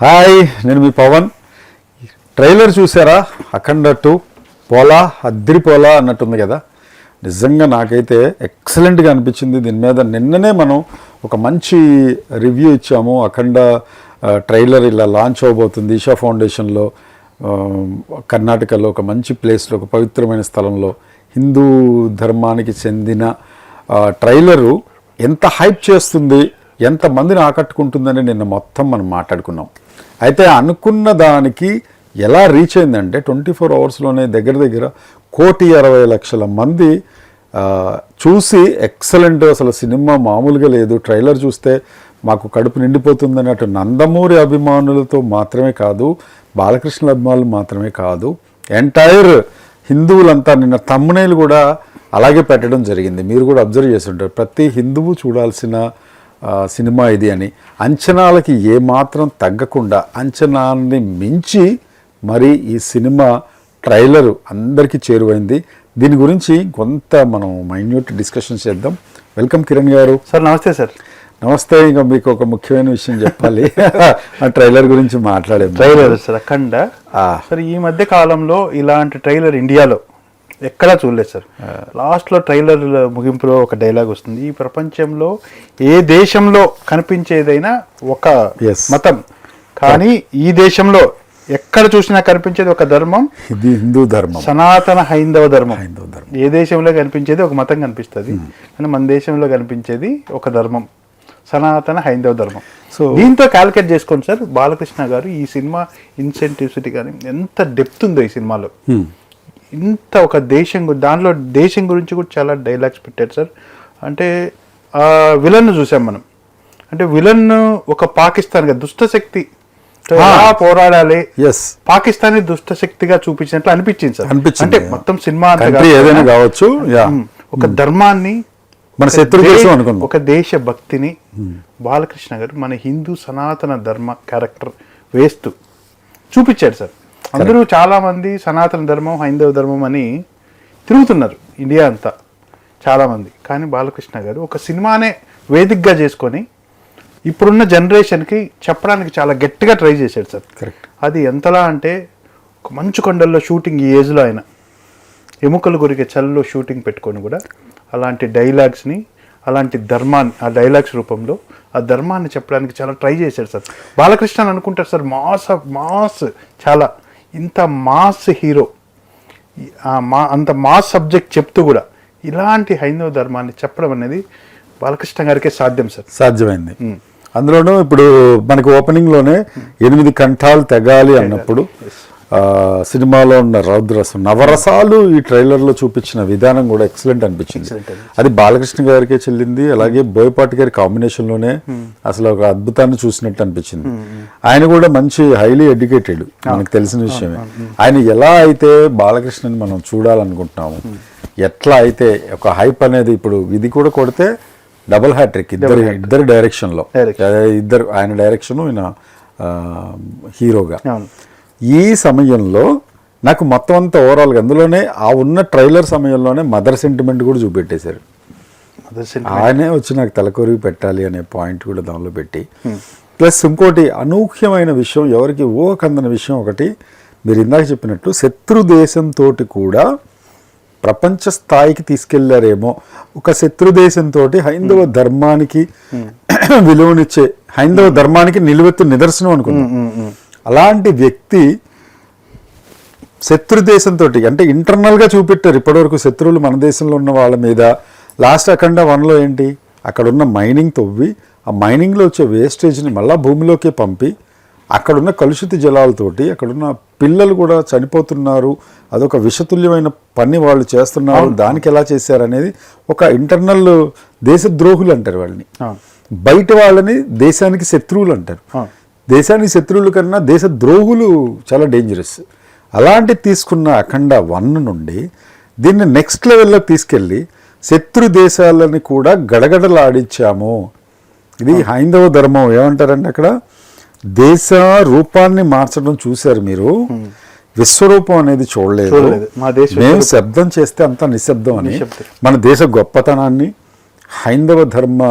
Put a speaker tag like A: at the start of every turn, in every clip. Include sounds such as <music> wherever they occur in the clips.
A: Hi నేను మీ Pawan. Trailer చూసారా? Akhanda two. పోలా అద్దిరి పోలా అన్నట్టుంది కదా. నిజంగా నాకైతే ఎక్సలెంట్గా అనిపించింది. దీని మీద నిన్ననే మనం ఒక మంచి రివ్యూ ఇచ్చాము. అఖండ ట్రైలర్ ఇలా లాంచ్ అవబోతుంది ఈషా ఫౌండేషన్లో. కర్ణాటకలో ఒక మంచి ప్లేస్లో ఒక పవిత్రమైన స్థలంలో హిందూ ధర్మానికి చెందిన ట్రైలరు ఎంత హైప్ చేస్తుంది ఎంత మందిని ఆకట్టుకుంటుందని నిన్న మొత్తం మనం మాట్లాడుకున్నాం. అయితే అనుకున్న దానికి ఎలా రీచ్ అయిందంటే ట్వంటీ ఫోర్ అవర్స్లోనే దగ్గర దగ్గర కోటి అరవై లక్షల మంది చూసి ఎక్సలెంట్ అసలు సినిమా మామూలుగా లేదు. ట్రైలర్ చూస్తే మాకు కడుపు నిండిపోతుందని అటు నందమూరి అభిమానులతో మాత్రమే కాదు బాలకృష్ణ అభిమానులు మాత్రమే కాదు ఎంటైర్ హిందువులంతా నిన్న తమ్మునేలు కూడా అలాగే పెట్టడం జరిగింది. మీరు కూడా అబ్జర్వ్ చేసి ఉంటారు ప్రతి హిందువు చూడాల్సిన సినిమా ఇది అని అంచనాలకి ఏమాత్రం తగ్గకుండా అంచనాల్ని మించి మరి ఈ సినిమా ట్రైలర్ అందరికీ చేరువైంది. దీని గురించి కొంత మనం మైన్యూట్ డిస్కషన్ చేద్దాం. వెల్కమ్ కిరణ్ గారు.
B: సార్ నమస్తే సార్.
A: నమస్తే ఇంకా మీకు ఒక ముఖ్యమైన విషయం చెప్పాలి. <laughs> ఆ ట్రైలర్ గురించి మాట్లాడే
B: ట్రైలర్ సార్ అఖండ. సార్ ఈ మధ్య కాలంలో ఇలాంటి ట్రైలర్ ఇండియాలో ఎక్కడా చూడలేదు సార్ లాస్ట్లో ట్రైలర్ ముగింపులో ఒక డైలాగ్ వస్తుంది ఈ ప్రపంచంలో ఏ దేశంలో కనిపించేదైనా ఒక. మతం కానీ ఈ దేశంలో ఎక్కడ చూసినా కనిపించేది ఒక ధర్మం
A: ఇది హిందూ ధర్మం
B: సనాతన హైందవ ధర్మం
A: హైందవ ధర్మం.
B: ఏ దేశంలో కనిపించేది ఒక మతం కనిపిస్తుంది కానీ మన దేశంలో కనిపించేది ఒక ధర్మం సనాతన హైందవ ధర్మం సో దీంతో క్యాలిక్యులేట్ చేసుకోండి సార్ బాలకృష్ణ గారు ఈ సినిమా ఇన్సెంటివ్సిటీ కానీ ఎంత డెప్త్ ఉందో ఈ సినిమాలో
A: Hmm.
B: ఇంత ఒక దేశం దానిలో దేశం గురించి కూడా చాలా డైలాగ్స్ పెట్టారు సార్ అంటే ఆ విలన్ చూసాం మనం. అంటే విలన్ ఒక పాకిస్తాన్ దుష్ట శక్తి ఎలా పోరాడాలి?
A: ఎస్
B: పాకిస్తానీ దుష్ట శక్తిగా చూపించినట్లు అనిపించింది సార్. అంటే మొత్తం సినిమా
A: ఏదైనా కావచ్చు
B: ఒక ధర్మాన్ని
A: మన శత్రు
B: ఒక దేశ భక్తిని బాలకృష్ణ గారు మన హిందూ సనాతన ధర్మ క్యారెక్టర్ వేస్తూ చూపించాడు సార్ అందరూ చాలా మంది సనాతన ధర్మం హైందవ ధర్మం అని తిరుగుతున్నారు ఇండియా అంతా. చాలా మంది కానీ బాలకృష్ణ గారు ఒక సినిమానే వేదికగా చేసుకొని ఇప్పుడున్న జనరేషన్కి చెప్పడానికి చాలా గట్టిగా ట్రై చేశాడు సార్.
A: కరెక్ట్
B: అది ఎంతలా అంటే ఒక మంచు కొండల్లో షూటింగ్ ఈ ఏజ్లో ఆయన ఎముకలు కొరికే చల్లో షూటింగ్ పెట్టుకొని కూడా అలాంటి డైలాగ్స్ని అలాంటి ధర్మాన్ని ఆ డైలాగ్స్ రూపంలో ఆ ధర్మాన్ని చెప్పడానికి చాలా ట్రై చేశాడు సార్. బాలకృష్ణ అని అనుకుంటారు సార్ మాస్ ఆఫ్ మాస్ చాలా. ఇంత మాస్ హీరో. మా అంత మాస్ సబ్జెక్ట్ చెప్తూ కూడా ఇలాంటి హైందవ ధర్మాన్ని చెప్పడం అనేది బాలకృష్ణ గారికే సాధ్యం సార్.
A: సాధ్యమైంది. అందులోనూ ఇప్పుడు మనకి ఓపెనింగ్లోనే ఎనిమిది కంఠాలు తెగాలి అన్నప్పుడు సినిమాలో ఉన్న రౌద్రసం నవరసాలు ఈ ట్రైలర్లో చూపించిన విధానం కూడా ఎక్సలెంట్ అనిపించింది. అది బాలకృష్ణ గారికే చెల్లింది అలాగే బోయపాటి గారి కాంబినేషన్లోనే అసలు ఒక అద్భుతాన్ని చూసినట్టు అనిపించింది. ఆయన కూడా మంచి హైలీ ఎడ్యుకేటెడ్ మనకు తెలిసిన విషయమే. ఆయన ఎలా అయితే బాలకృష్ణని మనం చూడాలనుకుంటున్నాము ఎట్లా అయితే ఒక హైప్ అనేది ఇప్పుడు ఇది కూడా కొడితే డబుల్ హ్యాట్రిక్ ఇద్దరు ఇద్దరు డైరెక్షన్లో.
B: Direction.
A: అదే ఇద్దరు ఆయన డైరెక్షన్ ఈయన హీరోగా ఈ సమయంలో నాకు మొత్తం అంతా ఓవరాల్గా అందులోనే ఆ ఉన్న ట్రైలర్ సమయంలోనే మదర్ సెంటిమెంట్ కూడా చూపెట్టేశారు. ఆయనే వచ్చి నాకు తలకొరిగి పెట్టాలి అనే పాయింట్ కూడా దానిలో పెట్టి. ప్లస్ ఇంకోటి అనూహ్యమైన విషయం ఎవరికి ఓ కందని విషయం ఒకటి మీరు ఇందాక చెప్పినట్టు శత్రు దేశంతో కూడా ప్రపంచ స్థాయికి తీసుకెళ్ళారేమో. ఒక శత్రు దేశంతో హైందవ ధర్మానికి <coughs> విలువనిచ్చే హైందవ ధర్మానికి నిలువెత్తు నిదర్శనం అనుకున్నాం. అలాంటి వ్యక్తి శత్రు దేశంతో అంటే ఇంటర్నల్గా చూపెట్టారు. ఇప్పటివరకు శత్రువులు మన దేశంలో ఉన్న వాళ్ళ మీద. లాస్ట్ అఖండ వన్లో ఏంటి? అక్కడ ఉన్న మైనింగ్ తవ్వి ఆ మైనింగ్లో వచ్చే వేస్టేజ్ని మళ్ళా భూమిలోకి పంపి అక్కడున్న కలుషిత జలాలతోటి అక్కడున్న పిల్లలు కూడా చనిపోతున్నారు. అదొక విషతుల్యమైన పని వాళ్ళు చేస్తున్నారు. దానికి ఎలా చేశారు అనేది ఒక ఇంటర్నల్ దేశద్రోహులు అంటారు వాళ్ళని. బయట వాళ్ళని దేశానికి శత్రువులు అంటారు. దేశానికి శత్రువుల కన్నా దేశ ద్రోహులు చాలా డేంజరస్ అలాంటి తీసుకున్న అఖండ వన్ నుండి దీన్ని నెక్స్ట్ లెవెల్లో తీసుకెళ్ళి శత్రు దేశాలని కూడా గడగడలాడించాము. ఇది హైందవ ధర్మం ఏమంటారంటే అక్కడ? దేశ రూపాన్ని మార్చడం చూశారు మీరు. విశ్వరూపం అనేది చూడలేదు. మేము శబ్దం చేస్తే అంత నిశ్శబ్దం అని. మన దేశ గొప్పతనాన్ని హైందవ ధర్మ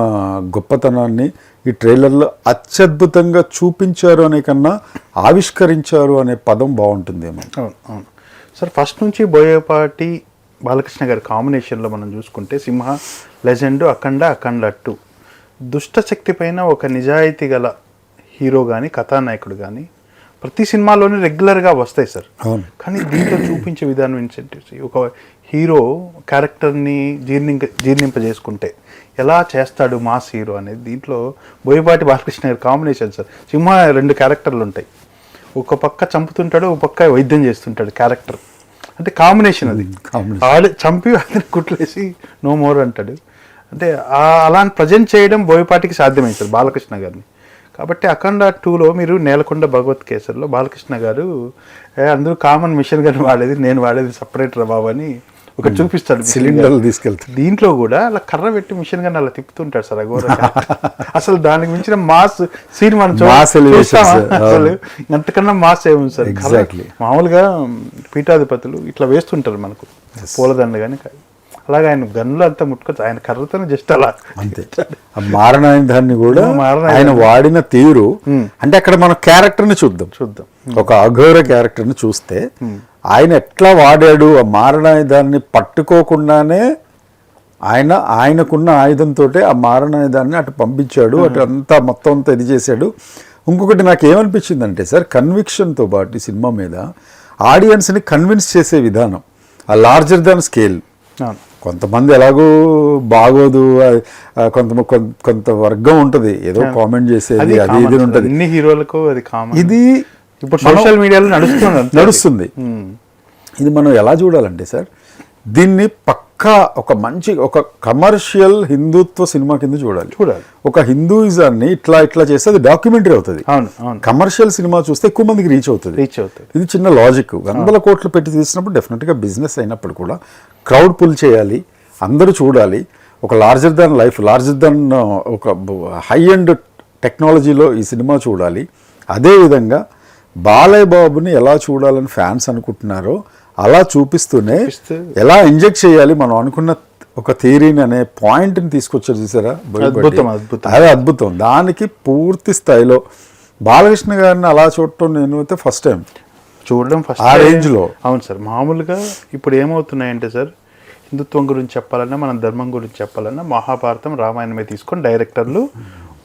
A: గొప్పతనాన్ని ఈ ట్రైలర్లో అత్యద్భుతంగా చూపించారు అనే కన్నా ఆవిష్కరించారు అనే పదం బాగుంటుందేమో.
B: అవును అవును. సార్ ఫస్ట్ నుంచి బోయేపాటి బాలకృష్ణ గారి కాంబినేషన్లో మనం చూసుకుంటే సింహ లెజెండ్ అఖండ అఖండ టూ దుష్ట శక్తి పైన ఒక నిజాయితీ గల హీరో కానీ కథానాయకుడు కానీ ప్రతి సినిమాలోనే రెగ్యులర్గా వస్తాయి సార్.
A: అవును.
B: కానీ దీంట్లో చూపించే విధానం ఏంటంటే ఒక హీరో క్యారెక్టర్ని జీర్ణింక జీర్ణింపజేసుకుంటే ఎలా చేస్తాడు మాస్ హీరో అనేది దీంట్లో బోయపాటి బాలకృష్ణ గారి కాంబినేషన్ సార్. సింహ రెండు క్యారెక్టర్లు ఉంటాయి. ఒక పక్క చంపుతుంటాడు ఒక పక్క వైద్యం చేస్తుంటాడు క్యారెక్టర్ అంటే కాంబినేషన్ అది.
A: combination.
B: ఆడు చంపి అతను కుట్లేసి నో మోర్ అంటాడు. అంటే అలాంటి ప్రజెంట్ చేయడం బోయపాటికి సాధ్యమైంది సార్ బాలకృష్ణ గారిని. కాబట్టి అఖండ టూలో మీరు నేలకొండ భగవత్ కేసరిలో బాలకృష్ణ గారు "ఏ, అందరూ కామన్ మిషన్ గారిని వాడేది నేను వాడేది సపరేట్ రా బాబు అని ఒక చూపిస్తాడు machine
A: సిలిండర్లు. తీసుకెళ్తాడు
B: దీంట్లో కూడా అలా కర్ర పెట్టి మిషన్ గారిని అలా తిప్పుతుంటాడు సార్ అఘోర అసలు దానికి మించిన మాస్ సీన్ మనం? అసలు
A: అవును.
B: అంతకన్నా మాస్ ఏముంది సార్. మామూలుగా పీఠాధిపతులు ఇట్లా వేస్తుంటారు మనకు పూలదండ కానీ అలాగే ఆయన గన్నులు అంతా ముట్టుకోవచ్చు ఆయన కర్రతోనే జస్ట్ అలా
A: అంతే. ఆ మారణాయుధాన్ని కూడా. ఆయన వాడిన తీరు అంటే అక్కడ మన క్యారెక్టర్ని చూద్దాం.
B: చూద్దాం
A: ఒక అఘోర క్యారెక్టర్ని చూస్తే ఆయన ఎట్లా వాడాడు ఆ మారణాయుధాన్ని పట్టుకోకుండానే ఆయన ఆయనకున్న ఆయుధంతో ఆ మారణాయుధాన్ని అటు పంపించాడు అటు అంతా మొత్తం అంతా ఇది చేశాడు. ఇంకొకటి నాకు ఏమనిపించిందంటే సార్ కన్విక్షన్తో పాటు ఈ సినిమా మీద ఆడియన్స్ని కన్విన్స్ చేసే విధానం ఆ లార్జర్ దాన్ స్కేల్ కొంతమంది ఎలాగో బాగోదు కొంత కొంత- వర్గం ఉంటది ఏదో కామెంట్ చేసేది అది ఇది. ఉంటది
B: అన్ని హీరోలకు అది కామన్
A: ఇది
B: ఇప్పుడు సోషల్ మీడియాలో నడుస్తుంది.
A: నడుస్తుంది
B: ఉమ్.
A: ఇది మనం ఎలా చూడాలంటే సార్ దీన్ని పక్కా ఒక మంచి ఒక కమర్షియల్ హిందుత్వ సినిమా కింద చూడాలి.
B: చూడాలి.
A: ఒక హిందూయిజాన్ని ఇట్లా ఇట్లా చేస్తే అది డాక్యుమెంటరీ అవుతుంది. కమర్షియల్ సినిమా చూస్తే ఎక్కువ మందికి రీచ్ అవుతుంది.
B: రీచ్ అవుతుంది.
A: ఇది చిన్న లాజిక్. వందల కోట్లు పెట్టి తీసినప్పుడు డెఫినెట్గా బిజినెస్ అయినప్పుడు కూడా క్రౌడ్ పుల్ చేయాలి అందరూ చూడాలి. ఒక larger than life larger than ఒక హై ఎండ్ టెక్నాలజీలో ఈ సినిమా చూడాలి. అదేవిధంగా బాలయ్య బాబుని ఎలా చూడాలని ఫ్యాన్స్ అనుకుంటున్నారో అలా చూపిస్తూనే
B: చూపిస్తూ-
A: ఎలా ఇంజెక్ట్ చేయాలి మనం అనుకున్న ఒక థియరీని అనే పాయింట్ని తీసుకొచ్చారు చూసారా?
B: అద్భుతం, అద్భుతం.
A: అదే అద్భుతం. దానికి పూర్తి స్థాయిలో బాలకృష్ణ గారిని అలా చూడటం నేను అయితే ఫస్ట్ టైం
B: చూడడం ఫస్ట్
A: ఆ range లో.
B: అవును సార్. మామూలుగా ఇప్పుడు ఏమవుతున్నాయంటే సార్ హిందుత్వం గురించి చెప్పాలన్నా మనం ధర్మం గురించి చెప్పాలన్నా మహాభారతం రామాయణమే తీసుకొని డైరెక్టర్లు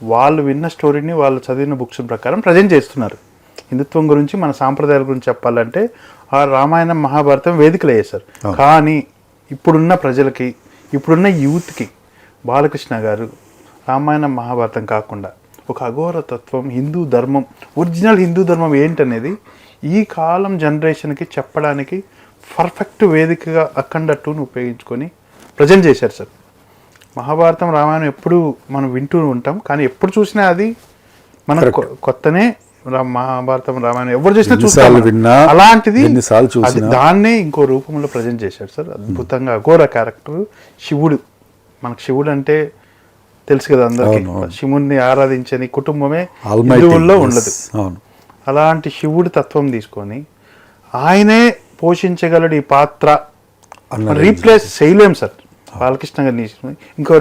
B: వాళ్ళు విన్న స్టోరీని వాళ్ళు చదివిన బుక్స్ ప్రకారం ప్రజెంట్ చేస్తున్నారు. హిందుత్వం గురించి మన సాంప్రదాయాల గురించి చెప్పాలంటే ఆ రామాయణం మహాభారతం వేదికలు సార్. కానీ ఇప్పుడున్న ప్రజలకి ఇప్పుడున్న యూత్కి బాలకృష్ణ గారు రామాయణం మహాభారతం కాకుండా ఒక అఘోర తత్వం హిందూ ధర్మం ఒరిజినల్ హిందూ ధర్మం ఏంటనేది ఈ కాలం జనరేషన్కి చెప్పడానికి పర్ఫెక్ట్ వేదికగా అఖండ టూని ఉపయోగించుకొని ప్రజెంట్ చేశారు సార్. మహాభారతం రామాయణం ఎప్పుడు మనం వింటూ ఉంటాం కానీ ఎప్పుడు చూసినా అది మన కొత్తనే మహాభారతం రామాయణం ఎవరు చూసినా మనం.
A: విన్నా,
B: అలాంటిది అది
A: చూసినా.
B: దాన్నే ఇంకో రూపంలో ప్రజెంట్ చేశాడు సార్ అద్భుతంగా అఘోర క్యారెక్టర్ శివుడు మనకు శివుడు అంటే తెలుసు కదా అందరికి. శివుణ్ణి ఆరాధించని కుటుంబమే. హిందువుల్లో. ఉండదు
A: అవును
B: అలాంటి శివుడి తత్వం తీసుకొని ఆయనే పోషించగలడు ఈ పాత్ర రీప్లేస్ చేయలేం సార్ బాలకృష్ణ గారిని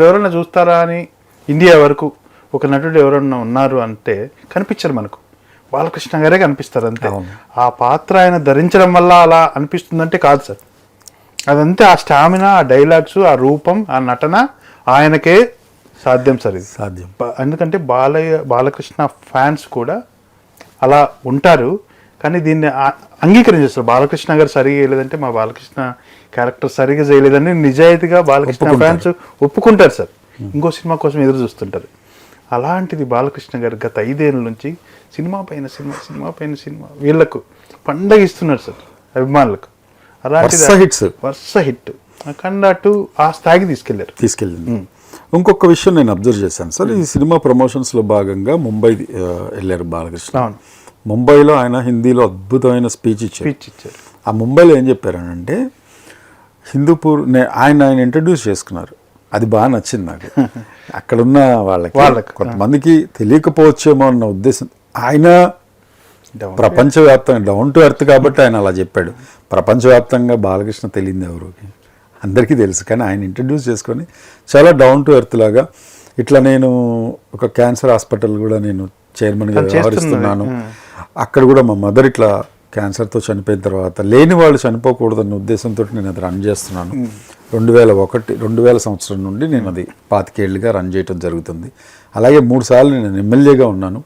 B: ఎవరైనా చూస్తారా అని ఇండియా వరకు ఒక నటుడు ఎవరన్నా ఉన్నారు అంటే కనిపించరు మనకు బాలకృష్ణ గారే కనిపిస్తారు అంతే. ఆ పాత్ర ఆయన ధరించడం వల్ల అలా అనిపిస్తుందంటే కాదు సార్. అదంతే ఆ స్టామినా ఆ డైలాగ్స్ ఆ రూపం ఆ నటన ఆయనకే సాధ్యం సార్ ఇది.
A: సాధ్యం.
B: ఎందుకంటే బాలయ్య బాలకృష్ణ ఫ్యాన్స్ కూడా అలా ఉంటారు. కానీ దీన్ని అంగీకరించేస్తారు. బాలకృష్ణ గారు సరిగా చేయలేదంటే మా బాలకృష్ణ క్యారెక్టర్ సరిగా చేయలేదని నిజాయితీగా బాలకృష్ణ. ఫ్యాన్స్ ఒప్పుకుంటారు సార్. ఇంకో సినిమా కోసం ఎదురు చూస్తుంటారు. అలాంటిది బాలకృష్ణ గారు గత ఐదేళ్ళ నుంచి సినిమా పైన సినిమా సినిమా పైన సినిమా. వీళ్ళకు పండగ ఇస్తున్నారు సార్ అభిమానులకు.
A: వరుస hits.
B: వరుస హిట్. అఖండ టూ ఆ స్థాయికి తీసుకెళ్ళారు.
A: తీసుకెళ్ళింది. ఇంకొక విషయం నేను అబ్జర్వ్ చేశాను సార్ ఈ సినిమా ప్రమోషన్స్లో భాగంగా ముంబై వెళ్ళారు బాలకృష్ణ. ముంబైలో ఆయన హిందీలో అద్భుతమైన స్పీచ్ ఇచ్చారు.
B: స్పీచ్ ఇచ్చారు.
A: ఆ ముంబైలో ఏం చెప్పారనంటే హిందూపూర్ నే- ఆయన ఆయన ఇంట్రడ్యూస్ చేసుకున్నారు. అది బాగా నచ్చింది నాకు. <laughs> అక్కడున్న వాళ్ళకి
B: వాళ్ళకి,
A: కొంతమందికి తెలియకపోవచ్చేమో అన్న ఉద్దేశం ఆయన. ప్రపంచవ్యాప్తంగా డౌన్ టు ఎర్త్ కాబట్టి ఆయన అలా చెప్పాడు. ప్రపంచవ్యాప్తంగా బాలకృష్ణ తెలియదు ఎవరికి అందరికీ తెలుసు కానీ ఆయన ఇంట్రడ్యూస్ చేసుకొని చాలా డౌన్ టు ఎర్త్ లాగా ఇట్లా నేను ఒక క్యాన్సర్ హాస్పిటల్ కూడా నేను చైర్మన్గా. వ్యవహరిస్తున్నాను. అక్కడ కూడా మా మదర్ ఇట్లా క్యాన్సర్తో చనిపోయిన తర్వాత లేని వాళ్ళు చనిపోకూడదన్న ఉద్దేశంతో నేను అది రన్ చేస్తున్నాను. రెండు వేల ఒకటి రెండు వేల సంవత్సరం నుండి నేను అది పాతికేళ్ళుగా రన్ చేయటం జరుగుతుంది. అలాగే మూడు సార్లు నేను ఎమ్మెల్యేగా ఉన్నాను.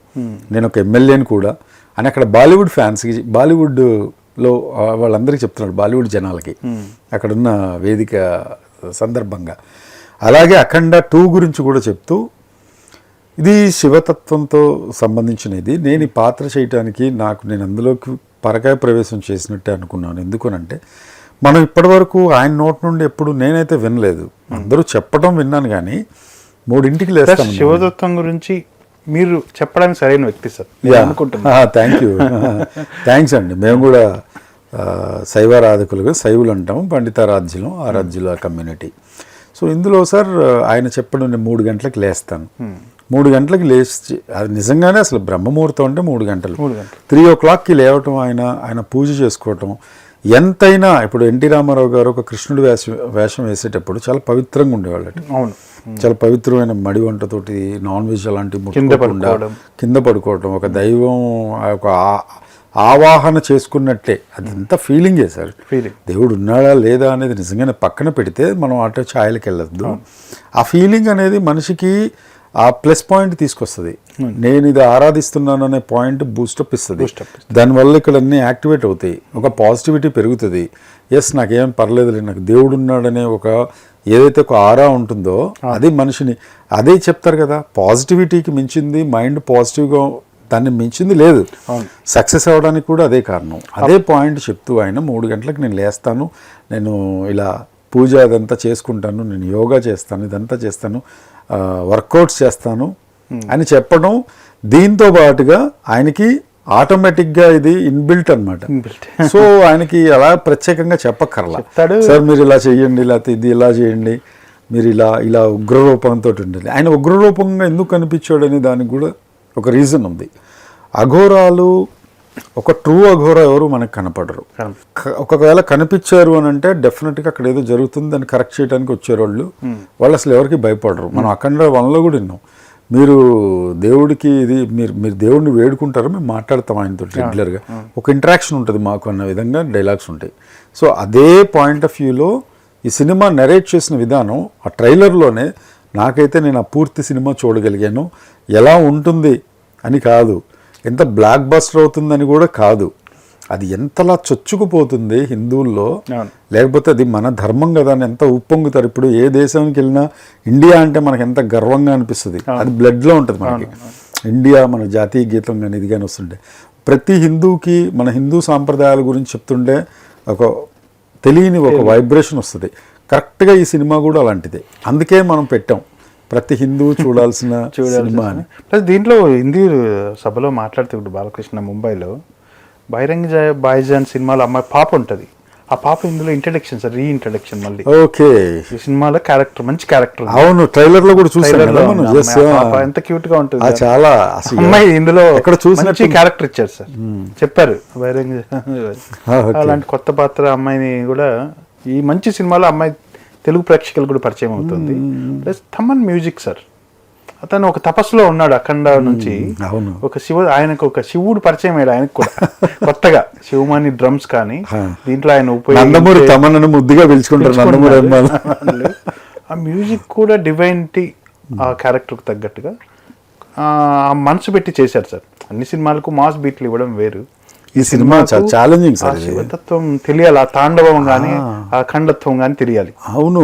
A: నేను ఒక ఎమ్మెల్యేని కూడా. అని అక్కడ బాలీవుడ్ ఫ్యాన్స్కి బాలీవుడ్లో వాళ్ళందరికీ చెప్తున్నారు బాలీవుడ్ జనాలకి. అక్కడున్న వేదిక సందర్భంగా. అలాగే అఖండ టూ గురించి కూడా చెప్తూ ఇది శివతత్వంతో సంబంధించినది. నేను ఈ పాత్ర చేయటానికి నాకు నేను అందులోకి పరకాయ ప్రవేశం చేసినట్టే అనుకున్నాను. ఎందుకనంటే మనం ఇప్పటివరకు ఆయన నోటి నుండి ఎప్పుడు నేనైతే వినలేదు. అందరూ చెప్పడం విన్నాను కానీ మూడింటికి లేస్తాను
B: శివదత్తం గురించి మీరు చెప్పడానికి సరైన వ్యక్తి సార్.
A: Thank you. థ్యాంక్స్ అండి. మేము కూడా శైవారాధకులుగా శైవులు అంటాం పండితారాధ్యులం ఆరాధ్యుల కమ్యూనిటీ. సో ఇందులో సార్ ఆయన చెప్పడం నేను మూడు గంటలకు లేస్తాను. మూడు గంటలకు లేచి అది నిజంగానే అసలు బ్రహ్మముహూర్తం అంటే మూడు గంటలు.
B: మూడు గంటలు.
A: త్రీ ఓ క్లాక్కి లేవటం ఆయన ఆయన పూజ చేసుకోవటం ఎంతైనా ఇప్పుడు ఎన్టీ రామారావు గారు ఒక కృష్ణుడి వేషం వేషం వేసేటప్పుడు చాలా పవిత్రంగా ఉండేవాళ్ళట.
B: అవును.
A: చాలా పవిత్రమైన మడి వంటతోటి నాన్ వెజ్ అలాంటివి
B: కింద
A: ముట్టుకోకుండా
B: పడుకోవడం.
A: కింద పడుకోవటం ఒక దైవం ఆ ఒక ఆవాహన చేసుకున్నట్టే. అదంతా ఫీలింగే సార్.
B: ఫీలింగ్.
A: దేవుడు ఉన్నాడా లేదా అనేది నిజంగానే పక్కన పెడితే మనం అటు ఛాయలకు వెళ్ళొద్దు. ఆ ఫీలింగ్ అనేది మనిషికి ఆ ప్లస్ పాయింట్ తీసుకొస్తుంది. నేను ఇది ఆరాధిస్తున్నాను అనే పాయింట్ బూస్టప్ ఇస్తుంది. దానివల్ల ఇక్కడ అన్ని యాక్టివేట్ అవుతాయి. ఒక పాజిటివిటీ పెరుగుతుంది. ఎస్ నాకేం పర్లేదులే నాకు దేవుడు ఉన్నాడనే ఒక ఏదైతే ఒక ఆరా ఉంటుందో అది మనిషిని అదే చెప్తారు కదా పాజిటివిటీకి మించింది మైండ్ పాజిటివ్గా దాన్ని మించింది లేదు. సక్సెస్ అవ్వడానికి కూడా అదే కారణం. అదే పాయింట్ చెప్తూ ఆయన మూడు గంటలకు నేను లేస్తాను నేను ఇలా పూజ అదంతా చేసుకుంటాను నేను యోగా చేస్తాను ఇదంతా చేస్తాను వర్కౌట్స్ చేస్తాను అని చెప్పడం దీంతో పాటుగా ఆయనకి ఆటోమేటిక్గా ఇది ఇన్బిల్ట్
B: Inbuilt.
A: సో ఆయనకి అలా ప్రత్యేకంగా చెప్పక్కర్లా
B: చెప్తాడు.
A: సార్ మీరు ఇలా చేయండి లేకపోతే ఇది ఇలా చేయండి మీరు ఇలా ఇలా ఉగ్రరూపంతో ఉండాలి ఆయన ఉగ్రరూపంగా ఎందుకు కనిపించాడు అనే దానికి కూడా ఒక రీజన్ ఉంది అఘోరాలు ఒక ట్రూ అఘోర ఎవరు మనకు కనపడరు. ఒకవేళ కనిపించారు అని అంటే డెఫినెట్గా అక్కడ ఏదో జరుగుతుంది దాన్ని కరెక్ట్ చేయడానికి వచ్చారు వాళ్ళు వాళ్ళు అసలు ఎవరికి భయపడరు. మనం అఖండ వనలో కూడా విన్నాం. మీరు దేవుడికి ఇది మీరు మీరు దేవుడిని వేడుకుంటారు మేము మాట్లాడతాం ఆయనతో రెగ్యులర్గా ఒక ఇంటరాక్షన్ ఉంటుంది మాకు అన్న విధంగా డైలాగ్స్ ఉంటాయి. సో అదే పాయింట్ ఆఫ్ వ్యూలో ఈ సినిమా నెరేట్ చేసిన విధానం ఆ ట్రైలర్లోనే నాకైతే నేను ఆ పూర్తి సినిమా చూడగలిగాను. ఎలా ఉంటుంది అని కాదు. ఎంత బ్లాక్ బస్టర్ అవుతుందని కూడా కాదు. అది ఎంతలా చొచ్చుకుపోతుంది హిందువుల్లో. లేకపోతే అది మన ధర్మం కదా అని ఎంత ఉప్పొంగుతారు. ఇప్పుడు ఏ దేశానికి వెళ్ళినా ఇండియా అంటే మనకి ఎంత గర్వంగా అనిపిస్తుంది. అది బ్లడ్లో ఉంటుంది మనకి. ఇండియా మన జాతీయ గీతం కానీ ఇది కానీ వస్తుంటే. ప్రతి హిందూకి మన హిందూ సాంప్రదాయాల గురించి చెప్తుంటే ఒక తెలియని ఒక వైబ్రేషన్ వస్తుంది. కరెక్ట్గా ఈ సినిమా కూడా అలాంటిదే. అందుకే మనం పెట్టాం. ప్రతి హిందూ చూడాల్సిన <laughs> సినిమా అని
B: ప్లస్ దీంట్లో హిందీ సభలో మాట్లాడుతూ ఇప్పుడు బాలకృష్ణ ముంబైలో బైరంగి జా బాయ్జాన్ సినిమాలో అమ్మాయి పాప ఉంటుంది. ఆ పాప ఇందులో ఇంట్రడక్షన్ సార్ రీ ఇంట్రడక్షన్ మళ్ళీ.
A: ఓకే.
B: ఈ సినిమాలో క్యారెక్టర్ మంచి క్యారెక్టర్
A: అవును ట్రైలర్లో కూడా చూసాం కదా మనం? Yes, yeah.
B: ఎంత క్యూట్గా ఉంటుంది
A: చాలా
B: అమ్మాయి ఇందులో
A: ఎక్కడ
B: మంచి క్యారెక్టర్ ఇచ్చారు సార్. చెప్పారు బైరంగి
A: ఆ, okay.
B: అలాంటి కొత్త పాత్ర అమ్మాయిని కూడా ఈ మంచి సినిమాలో అమ్మాయి తెలుగు ప్రేక్షకులు కూడా పరిచయం అవుతుంది. Plus Thaman music sir. అతను ఒక తపస్సులో ఉన్నాడు అఖండ నుంచి.
A: అవును.
B: ఒక శివ ఆయనకు ఒక శివుడు పరిచయం అయ్యాడు ఆయనకు కూడా. <laughs> కొత్తగా శివమాని డ్రమ్స్ కానీ. దీంట్లో ఆయన
A: నందమూరి తమన్నను ముద్దుగా పిలుచుకుంటారు నందమూరి. <laughs>
B: ఆ మ్యూజిక్ కూడా డివైనిటీ ఆ క్యారెక్టర్కి తగ్గట్టుగా ఆ మనసు పెట్టి చేశారు సార్. అన్ని సినిమాలకు మాస్ బీట్లు ఇవ్వడం వేరు.
A: ఈ సినిమా చాలా ఛాలెంజింగ్ సార్.
B: శివతత్వం తెలియాలి ఆ తాండవం కానీ ఆ. ఖండత్వం కానీ తెలియాలి.
A: అవును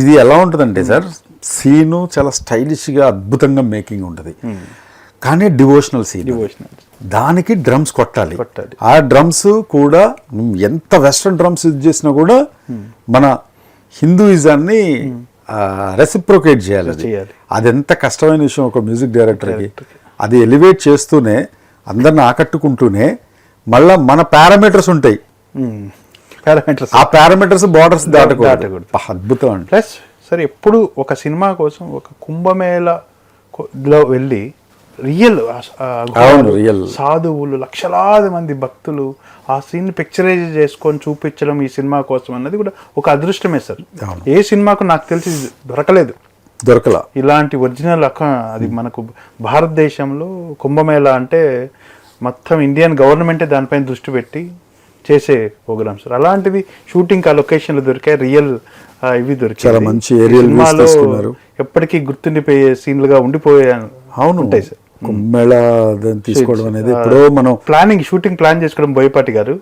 A: ఇది ఎలా ఉంటుందంటే సార్ సీను చాలా స్టైలిష్గా అద్భుతంగా మేకింగ్ ఉంటుంది. కానీ డివోషనల్ సీన్
B: డివోషనల్
A: దానికి డ్రమ్స్ కొట్టాలి.
B: కొట్టాలి.
A: ఆ డ్రమ్స్ కూడా ఎంత వెస్ట్రన్ డ్రమ్స్ యూజ్ చేసినా కూడా మన హిందూయిజాన్ని రెసిప్రోకేట్. చేయాలి. అది. ఎంత కష్టమైన విషయం ఒక మ్యూజిక్ డైరెక్టర్కి అది ఎలివేట్ చేస్తూనే అందరిని ఆకట్టుకుంటూనే మళ్ళా మన పారామీటర్స్ ఉంటాయి.
B: పారామీటర్స్.
A: ఆ పారామీటర్స్ బార్డర్స్ దాటకూడదు. అద్భుతం. అండి
B: ప్లస్ సరే ఎప్పుడు ఒక సినిమా కోసం ఒక కుంభమేళ కొ- లో వెళ్ళి రియల్
A: real.
B: సాధువులు లక్షలాది మంది భక్తులు ఆ సీన్ పిక్చరైజ్ చేసుకొని చూపించడం ఈ సినిమా కోసం అన్నది కూడా ఒక అదృష్టమే సార్. ఏ సినిమాకు నాకు తెలిసి దొరకలేదు.
A: దొరకల.
B: ఇలాంటి ఒరిజినల్ అక్క అది మనకు భారతదేశంలో కుంభమేళ అంటే మొత్తం ఇండియన్ గవర్నమెంటే దానిపైన దృష్టి పెట్టి చేసే ప్రోగ్రామ్స్ అలాంటివి షూటింగ్ ఆ లొకేషన్లు దొరికాయి రియల్ ఇవి దొరికాయి.
A: చాలా మంచి తీసుకున్నారు.
B: ఎప్పటికీ గుర్తుండిపోయే సీన్లుగా ఉండిపోయే
A: అవును.
B: ఉంటాయి సార్
A: దాన్ని తీసుకోవడం అనేది ఎప్పుడో మనం
B: ప్లానింగ్ షూటింగ్ ప్లాన్ చేసుకోవడం బోయపాటి గారు.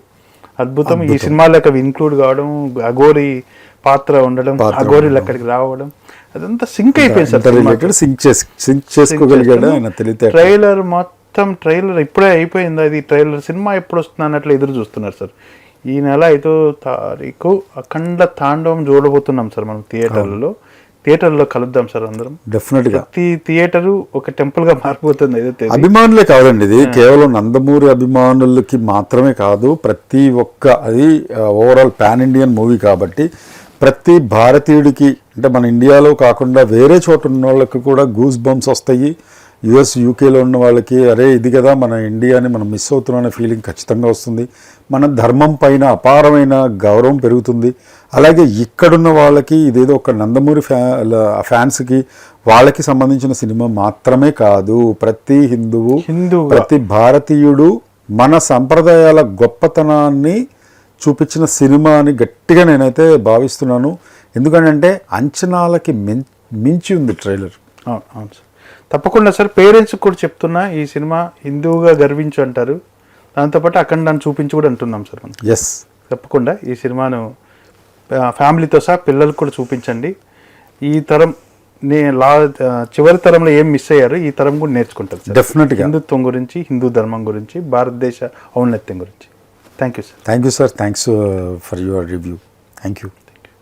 B: అద్భుతం. ఈ సినిమాలో అవి ఇన్క్లూడ్ కావడం అగోరి పాత్ర ఉండడం అగోరీలు అక్కడికి రావడం అదంతా సింక్ అయిపోయింది సార్
A: సింక్ చేసి సింక్ చేసుకోగలిగాడు?
B: ట్రైలర్ మొత్తం ట్రైలర్ ఇప్పుడే అయిపోయింది. అది ట్రైలర్ సినిమా ఎప్పుడు వస్తుంది అన్నట్లు ఎదురు చూస్తున్నారు సార్. ఈ నెల ఐదో తారీఖు అఖండ తాండవం చూడబోతున్నాం సార్ మనం థియేటర్లలో. థియేటర్లో కలుద్దాం సార్ అందరం.
A: డెఫినెట్గా.
B: ప్రతి థియేటరు ఒక టెంపుల్గా మారిపోతుంది.
A: అభిమానులే కాదండి ఇది. కేవలం నందమూరి అభిమానులకి మాత్రమే కాదు ప్రతి ఒక్క అది ఓవరాల్ పాన్ ఇండియన్ మూవీ కాబట్టి ప్రతి భారతీయుడికి అంటే మన ఇండియాలో కాకుండా వేరే చోట ఉన్న వాళ్ళకి కూడా గూస్ బంప్స్ వస్తాయి. యుఎస్ యూకేలో ఉన్న వాళ్ళకి అరే ఇది కదా మన ఇండియాని మనం మిస్ అవుతున్నామనే ఫీలింగ్ ఖచ్చితంగా వస్తుంది. మన ధర్మం పైన అపారమైన గౌరవం పెరుగుతుంది. అలాగే ఇక్కడున్న వాళ్ళకి ఇదేదో ఒక నందమూరి ఫ్యా ఫ్యాన్స్కి వాళ్ళకి సంబంధించిన సినిమా మాత్రమే కాదు. ప్రతి హిందువు. ప్రతి భారతీయుడు మన సంప్రదాయాల గొప్పతనాన్ని చూపించిన సినిమా అని గట్టిగా నేనైతే భావిస్తున్నాను. ఎందుకంటే అంచనాలకి మించి ఉంది ట్రైలర్.
B: అవును అవును తప్పకుండా సార్ పేరెంట్స్ కూడా చెప్తున్నా ఈ సినిమా హిందువుగా గర్వించు అంటారు. దాంతోపాటు అఖండాన్ని చూపించి కూడా అంటున్నాం సార్ మనం.
A: ఎస్
B: తప్పకుండా ఈ సినిమాను ఫ్యామిలీతో సహా పిల్లలకు కూడా చూపించండి. ఈ తరం నే లా చివరి తరంలో ఏం మిస్ అయ్యారు ఈ తరం కూడా నేర్చుకుంటారు
A: డెఫినెట్గా
B: హిందుత్వం గురించి హిందూ ధర్మం గురించి భారతదేశ ఔన్నత్యం గురించి. Thank you sir
A: thank you sir thanks for your review thank you